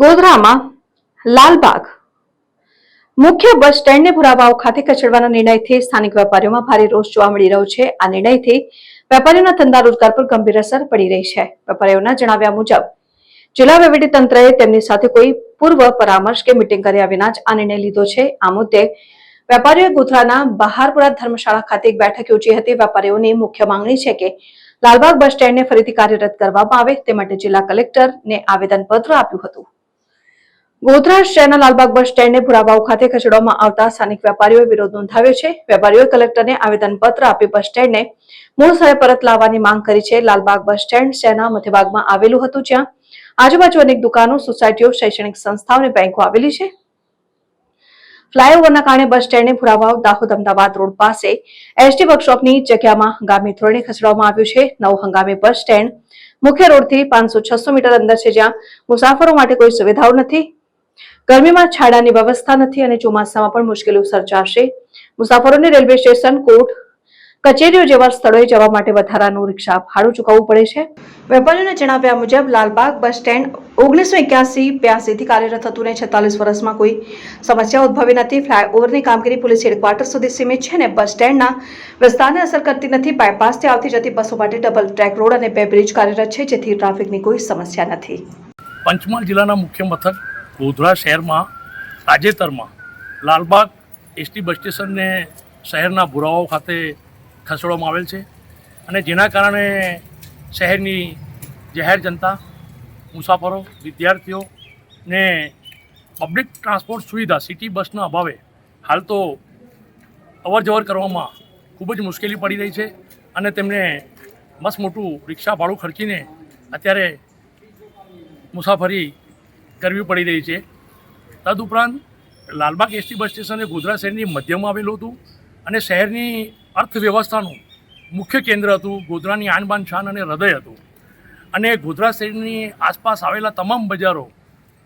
ગોધરામાં લાલબાગ મુખ્ય બસ સ્ટેન્ડને ભુરાવાવ ખાતે ખસેડવાના નિર્ણયથી સ્થાનિક વેપારીઓમાં ભારે રોષ જોવા મળી રહ્યો છે. આ નિર્ણયથી વેપારીઓના ધંધા રોજગાર પર ગંભીર અસર પડી રહી છે. વેપારીઓના જણાવ્યા મુજબ, જિલ્લા વહીવટી તંત્રએ તેમની સાથે કોઈ પૂર્વ પરામર્શ કે મીટિંગ કર્યા વિના જ આ નિર્ણય લીધો છે. આ મુદ્દે વેપારીઓએ ગોધરાના બહારપુરા ધર્મશાળા ખાતે એક બેઠક યોજી હતી. વેપારીઓની મુખ્ય માંગણી છે કે લાલબાગ બસ સ્ટેન્ડને ફરીથી કાર્યરત કરવામાં આવે, તે માટે જિલ્લા કલેક્ટરને આવેદનપત્ર આપ્યું હતું. ગોધરા શહેરના લાલબાગ બસ સ્ટેન્ડને ભુરાબાઉ ખાતે ખસેડવામાં આવતા સ્થાનિક વેપારીઓએ વિરોધ નોંધાવ્યો છે. વેપારીઓએ કલેક્ટરને આવેદનપત્ર આપી બસ સ્ટેન્ડને મૂળ સ્થળે પરત લાવવાની માંગ કરી છે. લાલબાગ બસ સ્ટેન્ડ શહેરના મધ્યભાગમાં આવેલું હતું જ્યાં આજુબાજુ અનેક દુકાનો, સોસાયટીઓ, શૈક્ષણિક સંસ્થાઓ અને બેંકો આવેલી છે. ફ્લાયઓવરના કારણે બસ સ્ટેન્ડને ભુરાવાવ દાહોદ અમદાવાદ રોડ પાસે એસટી વર્કશોપની જગ્યામાં હંગામી ધોરણે ખસેડવામાં આવ્યું છે. નવ હંગામી બસ સ્ટેન્ડ મુખ્ય રોડથી પાંચસો છસો મીટર અંદર છે જ્યાં મુસાફરો માટે કોઈ સુવિધાઓ નથી. ગરમીમાં છાડાની વ્યવસ્થા નથી અને ચોમાસામાં પણ મુશ્કેલીઓ સર્જાશે. મુસાફરોને રેલવે સ્ટેશન કોર્ટ કચેરીઓ જેવા સ્થળોએ જવા માટે વધારાનું રિક્ષા ભાડું ચૂકવવું પડે છે. વેપારીઓના જણાવ્યા મુજબ લાલબાગ બસ સ્ટેન્ડ ઓગણીસો એક્યાસી બ્યાસીથી કાર્યરત હતું ને છેતાલીસ વર્ષમાં કોઈ સમસ્યા ઉદ્ભવી નથી. ફ્લાયઓવરની કામગીરી પોલીસ હેડક્વાર્ટર સુધી સીમિત છે ને બસ સ્ટેન્ડના વિસ્તારને અસર કરતી નથી. બાયપાસથી આવતી જતી બસો માટે ડબલ ટ્રેક રોડ અને બે બ્રિજ કાર્યરત છે જેથી ટ્રાફિકની કોઈ સમસ્યા નથી. પંચમહાલ જિલ્લાના મુખ્ય મથક ગોધરા શહેરમાં, તાજેતરમાં લાલબાગ એસટી બસ સ્ટેશનને શહેરના ભુરાવાઓ ખાતે ખસેડવામાં આવેલ છે અને જેના કારણે શહેરની જાહેર જનતા, મુસાફરો, વિદ્યાર્થીઓ ને પબ્લિક ટ્રાન્સપોર્ટ સુવિધા સિટી બસના અભાવે હાલ તો અવર જવર કરવામાં ખૂબ જ મુશ્કેલી પડી રહી છે અને તેમને મસ્ત મોટું રિક્ષા ભાડું ખર્ચીને અત્યારે મુસાફરી કરવી પડી રહી છે. તદુપરાંત લાલબાગ એસટી બસ સ્ટેશન એ ગોધરા શહેરની મધ્યમાં આવેલું હતું અને શહેરની અર્થવ્યવસ્થાનું મુખ્ય કેન્દ્ર હતું, ગોધરાની આનબાન શાન અને હૃદય હતું. અને ગોધરા શહેરની આસપાસ આવેલા તમામ બજારો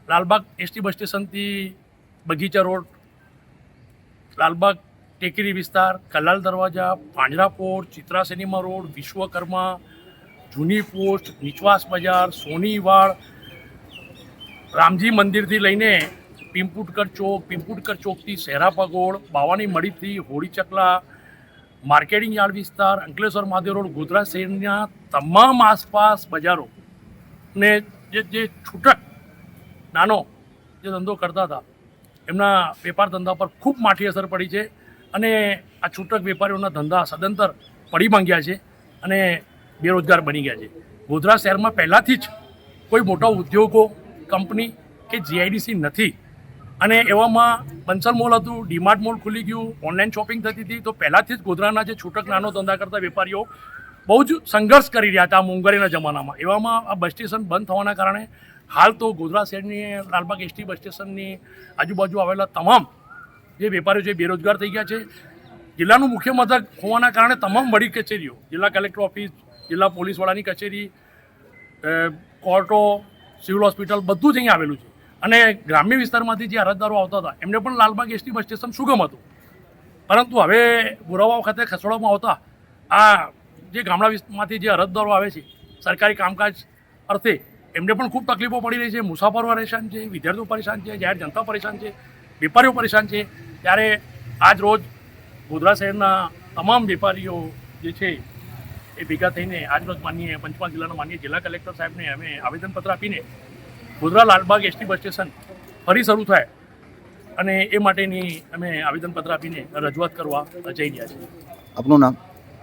લાલબાગ એસટી બસ સ્ટેશનથી બગીચા રોડ, લાલબાગ ટેકરી વિસ્તાર, કલાલ દરવાજા પાંજરાપોર ચિત્રા સિનેમા રોડ, વિશ્વકર્મા, જૂની પોસ્ટ, નીચવાસ બજાર સોનીવાડ રામજી મંદિરથી લઈને પિંપુટકર ચોક, પિંપુટકર ચોકથી સેરા પગોળ, બાવાની મડીથી હોળી ચકલા, માર્કેટિંગ યાર્ડ વિસ્તાર, અંકલેશ્વર મહાદેવ રોડ, ગોધરા શહેરના તમામ આસપાસ બજારો ને જે જે છૂટક નાનો જે ધંધો કરતા હતા, એમના વેપાર ધંધા પર ખૂબ માઠી અસર પડી છે અને આ છૂટક વેપારીઓના ધંધા સદંતર પડી માંગ્યા છે અને બેરોજગાર બની ગયા છે. ગોધરા શહેરમાં પહેલાંથી જ કોઈ મોટા ઉદ્યોગો કંપની કે જીઆઈડીસી નથી. અને એવામાં બંસલ મોલ હતું, ડીમાર્ટ મોલ ખુલી ગયું, ઓનલાઈન શોપિંગ થતી હતી. તો પહેલાંથી જ ગોધરાના જે છૂટક નાનો ધંધા કરતા વેપારીઓ બહુ જ સંઘર્ષ કરી રહ્યા હતા આ મોંઘવારીના જમાનામાં. એવામાં આ બસ સ્ટેશન બંધ થવાના કારણે હાલ તો ગોધરા શહેરની લાલબાગ એસટી બસ સ્ટેશનની આજુબાજુ આવેલા તમામ જે વેપારીઓ છે બેરોજગાર થઈ ગયા છે. જિલ્લાનું મુખ્ય મથક હોવાના કારણે તમામ વડી કચેરીઓ, જિલ્લા કલેક્ટર ઓફિસ, જિલ્લા પોલીસ વડાની કચેરી કોર્ટો સિવિલ હોસ્પિટલ બધું જ અહીંયા આવેલું છે. અને ગ્રામ્ય વિસ્તારમાંથી જે અરજદારો આવતા હતા, એમને પણ લાલબાગ એસટી બસ સ્ટેશન સુગમ હતું. પરંતુ હવે બોરાવાવ ખાતે ખસેડવામાં આવતા આ જે ગામડા વિસ્તારમાંથી જે અરજદારો આવે છે, સરકારી કામકાજ અર્થે એમને પણ ખૂબ તકલીફો પડી રહી છે. મુસાફરો પરેશાન છે, વિદ્યાર્થીઓ પરેશાન છે, જાહેર જનતા પરેશાન છે, વેપારીઓ પરેશાન છે. ત્યારે આજ રોજ ગોધરા શહેરના તમામ વેપારીઓ જે છે એ ભેગા થઈને આજરોજ માનીએ પંચમહાલ જિલ્લાના માનીએ જિલ્લા કલેક્ટર સાહેબને અમે આવેદનપત્ર આપીને Godhra Lalbag ST bus station ફરી શરૂ થાય અને એ માટેની અમે આવેદનપત્ર આપીને રજૂઆત કરવા જઈ રહ્યા છીએ. આપનું નામ?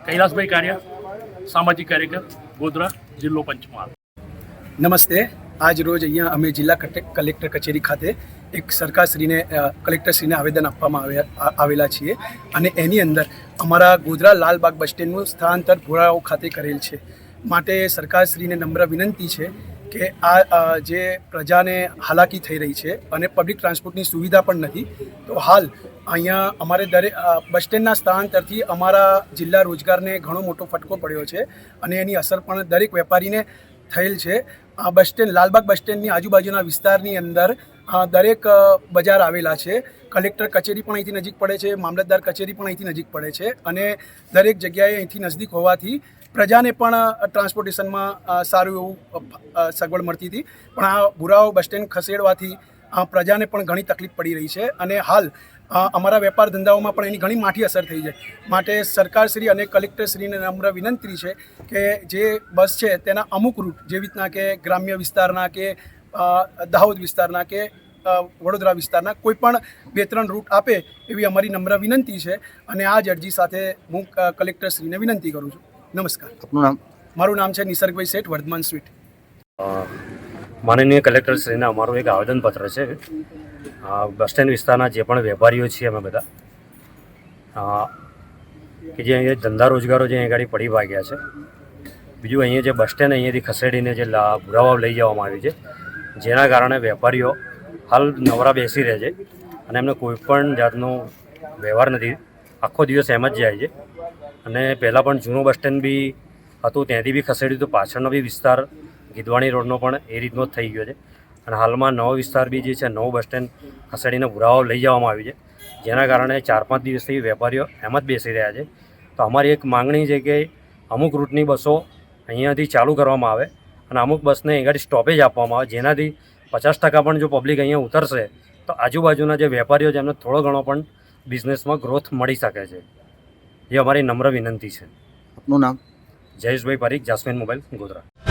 કૈલાસભાઈ કાર્યા સામાજિક કાર્યકર ગોધરા જિલ્લો પંચમહાલ. નમસ્તે. આજ રોજ અહીંયા અમે જિલ્લા કટે- કલેક્ટર કચેરી ખાતે એક સરકારશ્રીને કલેક્ટરશ્રીને આવેદન આપવામાં આવ્યા આવેલા છીએ. અને એની અંદર અમારા ગોધરા લાલબાગ બસ સ્ટેન્ડનું સ્થળાંતર ભોળાઓ ખાતે કરેલ છે. માટે સરકારશ્રીને નમ્ર વિનંતી છે કે આ જે પ્રજાને હાલાકી થઈ રહી છે અને પબ્લિક ટ્રાન્સપોર્ટની સુવિધા પણ નથી, તો હાલ અહીંયા અમારે દરેક બસ સ્ટેન્ડના સ્થળાંતરથી અમારા જિલ્લા રોજગારને ઘણો મોટો ફટકો પડ્યો છે અને એની અસર પણ દરેક વેપારીને થયેલ છે. બસ સ્ટેન્ડ, લાલબાગ બસ સ્ટેન્ડની આજુબાજુના વિસ્તારની અંદર દરેક બજાર આવેલા છે. કલેક્ટર કચેરી પણ અહીંથી નજીક પડે છે, મામલતદાર કચેરી પણ અહીંથી નજીક પડે છે અને દરેક જગ્યાએ અહીંથી નજદીક હોવાથી પ્રજાને પણ ટ્રાન્સપોર્ટેશનમાં સારું એવું સગવડ મળતી હતી. પણ આ ભૂરાઓ બસ સ્ટેન્ડ ખસેડવાથી પ્રજાને પણ ઘણી તકલીફ પડી રહી છે અને હાલ અમારા વેપાર ધંધાઓમાં પણ એની ઘણી માઠી અસર થઈ જાય માટે સરકારશ્રી અને કલેક્ટરશ્રીને નમ્ર વિનંતી છે કે જે બસ છે તેના અમુક રૂટ જેવી રીતના કે ગ્રામ્ય વિસ્તારના કે દાહોદ વિસ્તારના કે વડોદરા વિસ્તારના કોઈ પણ બે ત્રણ રૂટ આપે એવી અમારી નમ્ર વિનંતી છે અને આ જ અરજી સાથે હું કલેક્ટરશ્રીને વિનંતી કરું છું. નમસ્કાર. આપનું નામ? મારું નામ છે નિસર્ગભાઈ શેઠ વર્ધમાન સ્વીટ. માનનીય કલેક્ટર શ્રીને અમારું એક આવેદનપત્ર છે. બસ સ્ટેન્ડ વિસ્તારના જે પણ વેપારીઓ છીએ અમે બધા કે જે અહીંયા ધંધા રોજગારો જે અહીંયા આગળ પડી ભાગ્યા છે. બીજું અહીંયા જે બસ સ્ટેન્ડ અહીંયાથી ખસેડીને જે લા ભુરાવા લઈ જવામાં આવ્યું છે, જેના કારણે વેપારીઓ હાલ નવરા બેસી રહે છે અને એમને કોઈ પણ જાતનો વ્યવહાર નથી. આખો દિવસ એમ જ જાય છે. અને પહેલાં પણ જૂનું બસ સ્ટેન્ડ બી હતું, ત્યાંથી બી ખસેડ્યું તો પાછળનો બી વિસ્તાર ગીદવાણી રોડનો પણ એ રીતનો જ થઈ ગયો છે. અને હાલમાં નવો વિસ્તાર બી જે છે નવું બસ સ્ટેન્ડ ખસેડીને પુરાવો લઈ જવામાં આવ્યું છે. જેના કારણે ચાર પાંચ દિવસથી વેપારીઓ એમ જ બેસી રહ્યા છે. તો અમારી એક માંગણી છે કે અમુક રૂટની બસો અહીંયાથી ચાલુ કરવામાં આવે અને અમુક બસને અહીંયાથી સ્ટોપેજ આપવામાં આવે. જેનાથી પચાસ ટકા પણ જો પબ્લિક અહીંયા ઉતરશે તો આજુબાજુના જે વેપારીઓ છે એમને થોડો ઘણો પણ બિઝનેસમાં ગ્રોથ મળી શકે છે. એ અમારી નમ્ર વિનંતી છે. આપનું નામ? Jayeshbhai Parikh Jasmine mobile Godhra.